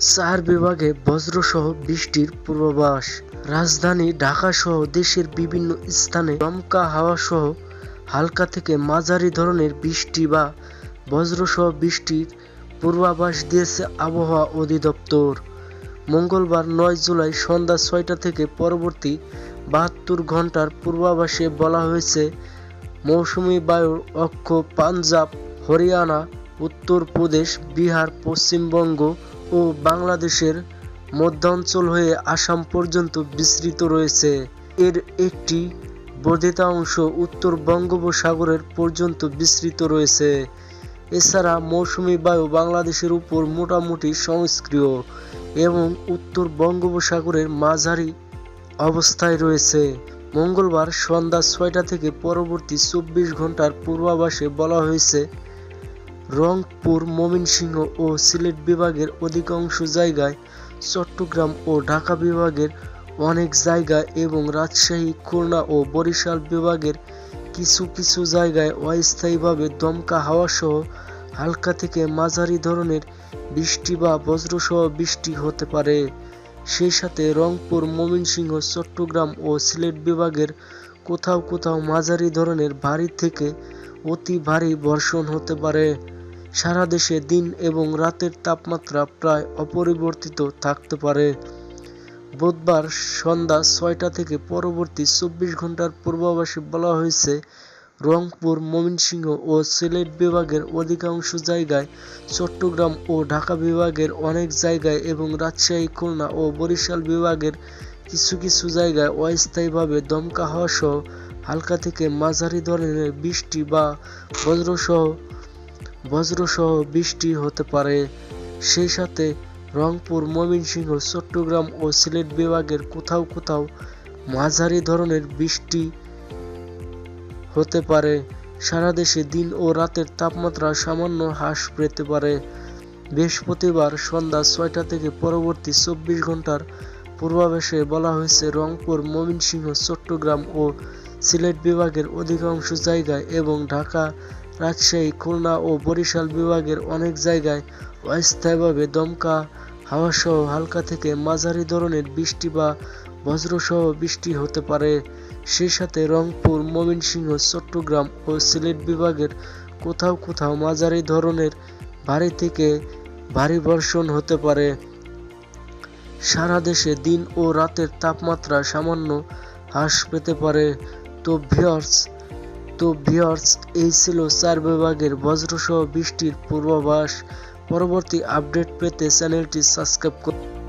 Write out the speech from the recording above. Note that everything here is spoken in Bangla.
চার বিভাগে বজ্রসহ বৃষ্টির পূর্বাভাস। রাজধানী ঢাকাসহ দেশের বিভিন্ন স্থানে দমকা হাওয়াসহ হালকা থেকে মাঝারি ধরনের বৃষ্টি বা বজ্রসহ বৃষ্টির পূর্বাভাস দিয়েছে আবহাওয়া অধিদপ্তর। মঙ্গলবার নয় জুলাই সন্ধ্যা ছয়টা থেকে পরবর্তী বাহাত্তর ঘণ্টার পূর্বাভাসে বলা হয়েছে, মৌসুমি বায়ুর অক্ষ পাঞ্জাব, হরিয়ানা, উত্তরপ্রদেশ, বিহার, পশ্চিমবঙ্গ ও বাংলাদেশের মধ্যাঞ্চল হয়ে আসাম পর্যন্ত বিস্তৃত রয়েছে। এর একটি বর্ধিত অংশ উত্তর বঙ্গোপসাগরের পর্যন্ত বিস্তৃত রয়েছে। এছাড়া মৌসুমি বায়ু বাংলাদেশের উপর মোটামুটি সংস্ক্রিয় এবং উত্তর বঙ্গোপসাগরের মাঝারি অবস্থায় রয়েছে। মঙ্গলবার সন্ধ্যা ছয়টা থেকে পরবর্তী চব্বিশ ঘণ্টার পূর্বাভাসে বলা হয়েছে রংপুর, ময়মনসিংহ ও সিলেট বিভাগের অধিকাংশ জায়গায় চট্টগ্রাম ও ঢাকা বিভাগের অনেক জায়গায় এবং রাজশাহী, খুলনা ও বরিশাল বিভাগের কিছু কিছু জায়গায় অস্থায়ীভাবে দমকা হাওয়াসহ হালকা থেকে মাঝারি ধরনের বৃষ্টি বা বজ্রসহ বৃষ্টি হতে পারে। সেই সাথে রংপুর, ময়মনসিংহ, চট্টগ্রাম ও সিলেট বিভাগের কোথাও কোথাও মাঝারি ধরনের ভারী থেকে অতি ভারী বর্ষণ হতে পারে। সারা দেশে দিন এবং রাতের তাপমাত্রা প্রায় অপরিবর্তিত থাকতে পারে। বুধবার সন্ধ্যা ছয়টা থেকে পরবর্তী চব্বিশ ঘণ্টার পূর্বাভাসে বলা হয়েছে, রংপুর, ময়মনসিংহ ও সিলেট বিভাগের অধিকাংশ জায়গায় চট্টগ্রাম ও ঢাকা বিভাগের অনেক জায়গায় এবং রাজশাহী, খুলনা ও বরিশাল বিভাগের কিছু কিছু জায়গায় অস্থায়ীভাবে দমকা হাওয়া সহ হালকা থেকে মাঝারি ধরনের বৃষ্টি বা বজ্রসহ বজ্রসহ বৃষ্টি হতে পারে। সেই সাথে রংপুর, ময়মনসিংহ, চট্টগ্রাম ও সিলেট বিভাগের কোথাও কোথাও মাঝারি ধরনের বৃষ্টি হতে পারে। সারা দেশে দিন ও রাতের তাপমাত্রা সামান্য হ্রাস পেতে পারে। বৃহস্পতিবার সন্ধ্যা ছয়টা থেকে পরবর্তী চব্বিশ ঘণ্টার পূর্বাভাসে বলা হয়েছে, রংপুর, ময়মনসিংহ, চট্টগ্রাম ও সিলেট বিভাগের অধিকাংশ জায়গায় এবং ঢাকা রাজশাহী, খুলনা ও বরিশাল বিভাগের অনেক জায়গায় অস্থায়ীভাবে দমকা হাওয়াসহ হালকা থেকে মাঝারি ধরনের বৃষ্টি বা বজ্রসহ বৃষ্টি হতে পারে। সেই সাথে রংপুর, ময়মনসিংহ, চট্টগ্রাম ও সিলেট বিভাগের কোথাও কোথাও মাঝারি ধরনের ভারী থেকে ভারী বর্ষণ হতে পারে। সারা দেশে দিন ও রাতের তাপমাত্রা সামান্য হ্রাস পেতে পারে। তো ভিওর্স তো ভিওর্স এই ছিল চার বিভাগের বজ্রসহ বৃষ্টির পূর্বাভাস। পরবর্তী আপডেট পেতে চ্যানেলটি সাবস্ক্রাইব করুন।